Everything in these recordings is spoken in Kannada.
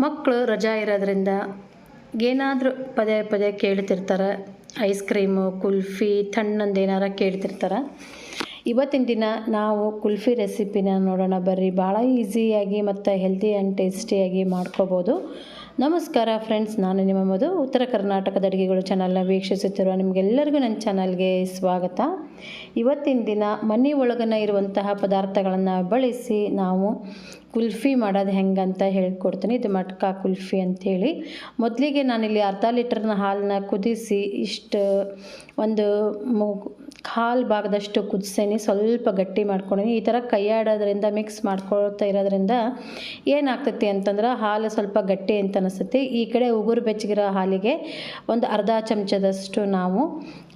ಮಕ್ಕಳು ರಜಾ ಇರೋದ್ರಿಂದ ಏನಾದರೂ ಪದೇ ಪದೇ ಕೇಳ್ತಿರ್ತಾರೆ. ಐಸ್ ಕ್ರೀಮು, ಕುಲ್ಫಿ ತಣ್ಣಂದು ಏನಾರ ಕೇಳ್ತಿರ್ತಾರೆ. ಇವತ್ತಿನ ದಿನ ನಾವು ಕುಲ್ಫಿ ರೆಸಿಪಿನ ನೋಡೋಣ ಬರ್ರಿ. ಭಾಳ ಈಸಿಯಾಗಿ ಮತ್ತು ಹೆಲ್ದಿ ಆ್ಯಂಡ್ ಟೇಸ್ಟಿಯಾಗಿ ಮಾಡ್ಕೋಬೋದು. ನಮಸ್ಕಾರ ಫ್ರೆಂಡ್ಸ್ ನಾನು ನಿಮ್ಮ ಮದು ಉತ್ತರ ಕರ್ನಾಟಕದ ಅಡುಗೆಗಳು ಚಾನಲ್ನ ವೀಕ್ಷಿಸುತ್ತಿರುವ ನಿಮಗೆಲ್ಲರಿಗೂ ನನ್ನ ಚಾನಲ್ಗೆ ಸ್ವಾಗತ. ಇವತ್ತಿನ ದಿನ ಮನೆ ಒಳಗನ ಇರುವಂತಹ ಪದಾರ್ಥಗಳನ್ನು ಬಳಸಿ ನಾವು ಕುಲ್ಫಿ ಮಾಡೋದು ಹೆಂಗಂತ ಹೇಳ್ಕೊಡ್ತೀನಿ. ಇದು ಮಟ್ಕಾ ಕುಲ್ಫಿ ಅಂಥೇಳಿ ಮೊದಲಿಗೆ ನಾನಿಲ್ಲಿ ಅರ್ಧ ಲೀಟರ್ನ ಹಾಲನ್ನ ಕುದಿಸಿ ಇಷ್ಟು ಒಂದು ಮು ಕಾಲು ಭಾಗದಷ್ಟು ಕುದಿಸೇನಿ ಸ್ವಲ್ಪ ಗಟ್ಟಿ ಮಾಡ್ಕೊಂಡಿನಿ ಈ ಥರ ಕೈಯಾಡೋದ್ರಿಂದ ಮಿಕ್ಸ್ ಮಾಡ್ಕೊಳ್ತಾ ಇರೋದ್ರಿಂದ ಏನಾಗ್ತೈತಿ ಅಂತಂದ್ರೆ ಹಾಲು ಸ್ವಲ್ಪ ಗಟ್ಟಿ ಅಂತ ಅನಿಸುತ್ತೆ. ಈ ಕಡೆ ಉಗುರು ಬೆಚ್ಚಗಿರೋ ಹಾಲಿಗೆ ಒಂದು ಅರ್ಧ ಚಮಚದಷ್ಟು ನಾವು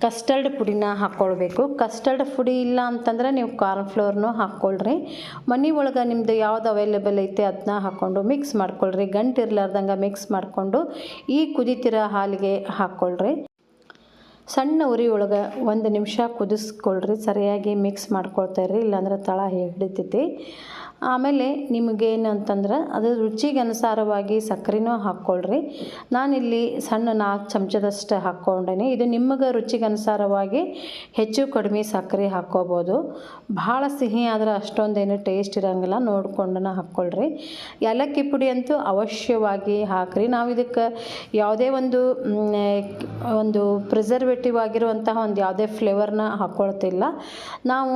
ಕಸ್ಟರ್ಡ್ ಪುಡಿನ ಹಾಕ್ಕೊಳ್ಬೇಕು ಕಸ್ಟರ್ಡ್ ಪುಡಿ ಇಲ್ಲ ಅಂತಂದ್ರೆ ನೀವು ಕಾರ್ನ್ಫ್ಲೋರ್ನು ಹಾಕ್ಕೊಳ್ರಿ ಮನೆ ಒಳಗೆ ನಿಮ್ಮದು ಯಾವ್ದು ಅವೈಲೇಬಲ್ ಐತೆ ಅದನ್ನ ಹಾಕ್ಕೊಂಡು ಮಿಕ್ಸ್ ಮಾಡ್ಕೊಳ್ರಿ. ಗಂಟು ಇರ್ಲಾರ್ದಂಗೆ ಮಿಕ್ಸ್ ಮಾಡಿಕೊಂಡು ಈ ಕುದಿತಿರೋ ಹಾಲಿಗೆ ಹಾಕ್ಕೊಳ್ರಿ ಸಣ್ಣ ಉರಿ ಒಳಗೆ ಒಂದು ನಿಮಿಷ ಕುದಿಸ್ಕೊಳ್ರಿ ಸರಿಯಾಗಿ ಮಿಕ್ಸ್ ಮಾಡ್ಕೊಳ್ತಾ ಇರ್ರಿ ಇಲ್ಲಾಂದ್ರೆ ತಳ ಹಿಡಿತೈತಿ. ಆಮೇಲೆ ನಿಮಗೇನು ಅಂತಂದ್ರೆ ಅದು ರುಚಿಗೆ ಅನುಸಾರವಾಗಿ ಸಕ್ಕರೆನೂ ಹಾಕ್ಕೊಳ್ರಿ. ನಾನಿಲ್ಲಿ ಸಣ್ಣ ನಾಲ್ಕು ಚಮಚದಷ್ಟು ಹಾಕ್ಕೊಂಡೇನಿ. ಇದು ನಿಮಗೆ ರುಚಿಗೆ ಅನುಸಾರವಾಗಿ ಹೆಚ್ಚು ಕಡಿಮೆ ಸಕ್ಕರೆ ಹಾಕ್ಕೋಬೋದು. ಭಾಳ ಸಿಹಿ ಆದ್ರೆ ಅಷ್ಟೊಂದೇನು ಟೇಸ್ಟ್ ಇರೋಂಗಿಲ್ಲ. ನೋಡ್ಕೊಂಡನ ಹಾಕ್ಕೊಳ್ರಿ. ಏಲಕ್ಕಿ ಪುಡಿ ಅಂತೂ ಅವಶ್ಯವಾಗಿ ಹಾಕ್ರಿ. ನಾವು ಇದಕ್ಕೆ ಯಾವುದೇ ಒಂದು ಒಂದು ಪ್ರಿಸರ್ವೇಟಿವ್ ಆಗಿರುವಂತಹ ಒಂದು ಯಾವುದೇ ಫ್ಲೇವರ್ನ ಹಾಕ್ಕೊಳ್ತಿಲ್ಲ ನಾವು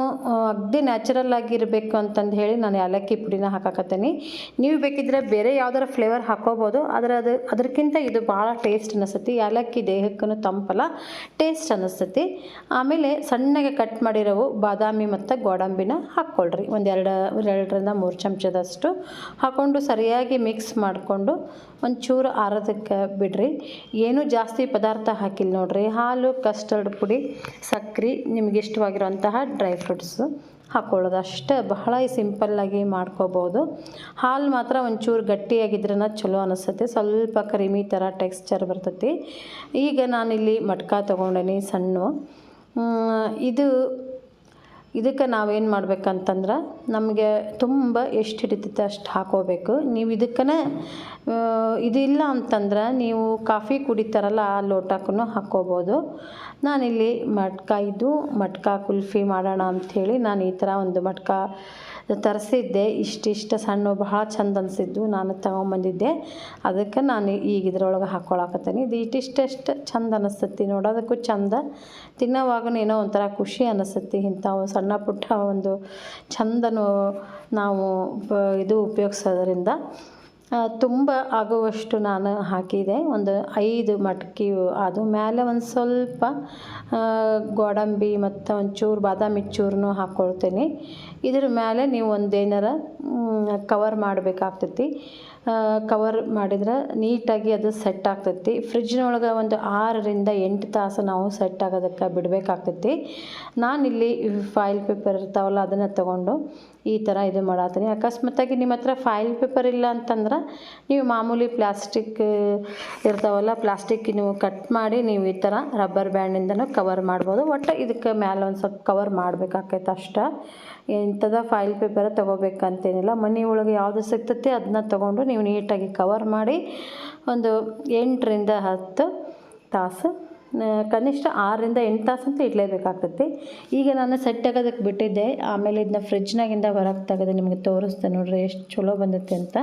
ಅಗ್ದಿ ನ್ಯಾಚುರಲ್ ಆಗಿರಬೇಕು ಅಂತಂದು ಹೇಳಿ ನಾನು ಏಲಕ್ಕಿ ಪುಡಿನ ಹಾಕಾಕತ್ತೀನಿ. ನೀವು ಬೇಕಿದ್ರೆ ಬೇರೆ ಯಾವ್ದಾರ ಫ್ಲೇವರ್ ಹಾಕೋಬೋದು, ಆದರೆ ಅದು ಅದಕ್ಕಿಂತ ಇದು ಭಾಳ ಟೇಸ್ಟ್ ಅನಿಸ್ತೈತಿ. ಏಲಕ್ಕಿ ದೇಹಕ್ಕೂ ತಂಪಲ್ಲ ಟೇಸ್ಟ್ ಅನ್ನಿಸ್ತೈತಿ ಆಮೇಲೆ ಸಣ್ಣಗೆ ಕಟ್ ಮಾಡಿರೋವು ಬಾದಾಮಿ ಮತ್ತು ಗೋಡಂಬಿನ ಹಾಕ್ಕೊಳ್ರಿ ಒಂದು ಎರಡು, ಎರಡರಿಂದ ಮೂರು ಚಮಚದಷ್ಟು ಹಾಕ್ಕೊಂಡು ಸರಿಯಾಗಿ ಮಿಕ್ಸ್ ಮಾಡಿಕೊಂಡು ಒಂಚೂರು ಆರೋದಕ್ಕೆ ಬಿಡ್ರಿ. ಏನೂ ಜಾಸ್ತಿ ಪದಾರ್ಥ ಹಾಕಿಲ್ಲ ನೋಡ್ರಿ. ಹಾಲು ಕಸ್ಟರ್ಡ್ ಪುಡಿ ಸಕ್ಕರೆ ನಿಮಗೆ ಇಷ್ಟವಾಗಿರುವಂತಹ ಡ್ರೈ ಫ್ರೂಟ್ಸು ಹಾಕ್ಕೊಳ್ಳೋದು ಅಷ್ಟೇ, ಬಹಳ ಸಿಂಪಲ್ಲಾಗಿ ಮಾಡ್ಕೋಬೋದು. ಹಾಲು ಮಾತ್ರ ಒಂಚೂರು ಗಟ್ಟಿಯಾಗಿದ್ರೆ ಚಲೋ ಅನಿಸುತ್ತೆ. ಸ್ವಲ್ಪ ಕ್ರೀಮಿ ಥರ ಟೆಕ್ಸ್ಚರ್ ಬರ್ತೈತಿ. ಈಗ ನಾನಿಲ್ಲಿ ಮಟ್ಕ ತೊಗೊಂಡೇನಿ ಸಣ್ಣ. ಇದು ಇದಕ್ಕೆ ನಾವೇನು ಮಾಡ್ಬೇಕಂತಂದ್ರೆ ನಮಗೆ ತುಂಬ ಎಷ್ಟು ಹಿಡಿತೈತೆ ಅಷ್ಟು ಹಾಕೋಬೇಕು. ನೀವು ಇದಕ್ಕೇ ಇದಿಲ್ಲ ಅಂತಂದ್ರೆ ನೀವು ಕಾಫಿ ಕುಡಿತಾರಲ್ಲ ಆ ಲೋಟಕ್ಕೂ ಹಾಕ್ಕೋಬೋದು. ನಾನಿಲ್ಲಿ ಮಟ್ಕ ಇದು, ಮಟ್ಕ ಕುಲ್ಫಿ ಮಾಡೋಣ ಅಂಥೇಳಿ ನಾನು ಈ ಥರ ಒಂದು ಮಟ್ಕ ತರಿಸಿದ್ದೆ. ಇಷ್ಟಿಷ್ಟು ಸಣ್ಣ, ಬಹಳ ಚಂದ ಅನಿಸಿದ್ದು ನಾನು ತಗೊಂಬಂದಿದ್ದೆ. ಅದಕ್ಕೆ ನಾನು ಈಗ ಇದ್ರೊಳಗೆ ಹಾಕ್ಕೊಳಕತ್ತೀನಿ ಇದು ಇಷ್ಟಿಷ್ಟು ಚಂದ ಅನಿಸ್ತತಿ ನೋಡೋದಕ್ಕೂ ಚಂದ ತಿನ್ನೋವಾಗೂ ಏನೋ ಒಂಥರ ಖುಷಿ ಅನಿಸ್ತತಿ ಇಂಥವು ಸಣ್ಣ ಪುಟ್ಟ ಒಂದು ಚಂದನು ನಾವು ಇದು ಉಪಯೋಗಿಸೋದ್ರಿಂದ ತುಂಬ ಆಗುವಷ್ಟು ನಾನು ಹಾಕಿದೆ. ಒಂದು ಐದು ಮಟ್ಕಿ ಅದು ಮೇಲೆ ಒಂದು ಸ್ವಲ್ಪ ಗೋಡಂಬಿ ಮತ್ತು ಒಂಚೂರು ಬಾದಾಮಿ ಚೂರನ್ನು ಹಾಕ್ಕೊಳ್ತೀನಿ ಇದ್ರ ಮೇಲೆ ನೀವು ಒಂದೇನಾರ ಕವರ್ ಮಾಡಬೇಕಾಗ್ತೈತಿ. ಕವರ್ ಮಾಡಿದ್ರೆ ನೀಟಾಗಿ ಅದು ಸೆಟ್ ಆಗ್ತೈತಿ. ಫ್ರಿಜ್ನೊಳಗೆ ಒಂದು ಆರರಿಂದ ಎಂಟು ತಾಸು ನಾವು ಸೆಟ್ ಆಗೋದಕ್ಕೆ ಬಿಡಬೇಕಾಗ್ತೈತಿ. ನಾನಿಲ್ಲಿ ಫೈಲ್ ಪೇಪರ್ ಇರ್ತಾವಲ್ಲ, ಅದನ್ನು ತೊಗೊಂಡು ಈ ಥರ ಇದು ಮಾಡತ್ತೀನಿ ಅಕಸ್ಮಾತಾಗಿ ನಿಮ್ಮ ಹತ್ರ ಫೈಲ್ ಪೇಪರ್ ಇಲ್ಲ ಅಂತಂದ್ರೆ ನೀವು ಮಾಮೂಲಿ ಪ್ಲಾಸ್ಟಿಕ್ ಇರ್ತಾವಲ್ಲ ಪ್ಲಾಸ್ಟಿಕ್ ನೀವು ಕಟ್ ಮಾಡಿ ನೀವು ಈ ಥರ ರಬ್ಬರ್ ಬ್ಯಾಂಡಿಂದನೂ ಕವರ್ ಮಾಡ್ಬೋದು. ಒಟ್ಟು ಇದಕ್ಕೆ ಮೇಲೆ ಒಂದು ಸ್ವಲ್ಪ ಕವರ್ ಮಾಡಬೇಕಾಗ್ತೈತೆ ಅಷ್ಟೇ. ಇಂಥದ ಪೇಪರ್ ಪೇಪರ ತೊಗೋಬೇಕಂತೇನಿಲ್ಲ ಮನೆ ಒಳಗೆ ಯಾವುದು ಸಿಗ್ತೈತಿ ಅದನ್ನ ತೊಗೊಂಡು ನೀವು ನೀಟಾಗಿ ಕವರ್ ಮಾಡಿ ಒಂದು ಎಂಟರಿಂದ ಹತ್ತು ತಾಸು ಕನಿಷ್ಠ ಆರರಿಂದ ಎಂಟು ತಾಸು ಅಂತ ಇಡಲೇಬೇಕಾಗ್ತೈತಿ. ಈಗ ನಾನು ಸೆಟ್ ಆಗೋದಕ್ಕೆ ಬಿಟ್ಟಿದ್ದೆ. ಆಮೇಲೆ ಇದನ್ನ ಫ್ರಿಜ್ನಾಗಿಂದ ಹೊರಗೆ ತೆಗೆದು ನಿಮಗೆ ತೋರಿಸ್ತೆ ನೋಡ್ರಿ ಎಷ್ಟು ಚಲೋ ಬಂದೈತೆ ಅಂತ.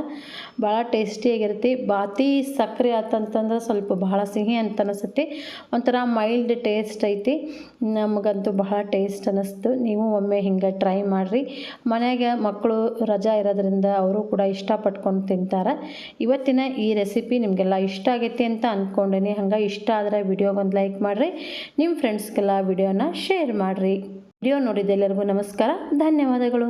ಭಾಳ ಟೇಸ್ಟಿಯಾಗಿರುತ್ತೆ ಬಾತಿ ಸಕ್ಕರೆ ಆತಂತಂದ್ರೆ ಸ್ವಲ್ಪ ಭಾಳ ಸಿಹಿ ಅಂತ ಅನಿಸುತ್ತೆ. ಒಂಥರ ಮೈಲ್ಡ್ ಟೇಸ್ಟ್ ಐತಿ. ನಮಗಂತೂ ಬಹಳ ಟೇಸ್ಟ್ ಅನ್ನಿಸ್ತು ನೀವು ಒಮ್ಮೆ ಹಿಂಗೆ ಟ್ರೈ ಮಾಡಿರಿ. ಮನೆಗೆ ಮಕ್ಕಳು ರಜಾ ಇರೋದ್ರಿಂದ ಅವರು ಕೂಡ ಇಷ್ಟಪಟ್ಕೊಂಡು ತಿಂತಾರೆ. ಇವತ್ತಿನ ಈ ರೆಸಿಪಿ ನಿಮಗೆಲ್ಲ ಇಷ್ಟ ಆಗೈತಿ ಅಂತ ಅಂದ್ಕೊಂಡೇನಿ ಹಂಗೆ ಇಷ್ಟ ಆದರೆ ವಿಡಿಯೋಗೊಂದು ಲೈಕ್ ಮಾಡಿರಿ ನಿಮ್ಮ ಫ್ರೆಂಡ್ಸ್ಗೆಲ್ಲ ವಿಡಿಯೋನ ಶೇರ್ ಮಾಡಿರಿ. ವಿಡಿಯೋ ನೋಡಿದ ಎಲ್ಲರಿಗೂ ನಮಸ್ಕಾರ ಧನ್ಯವಾದಗಳು.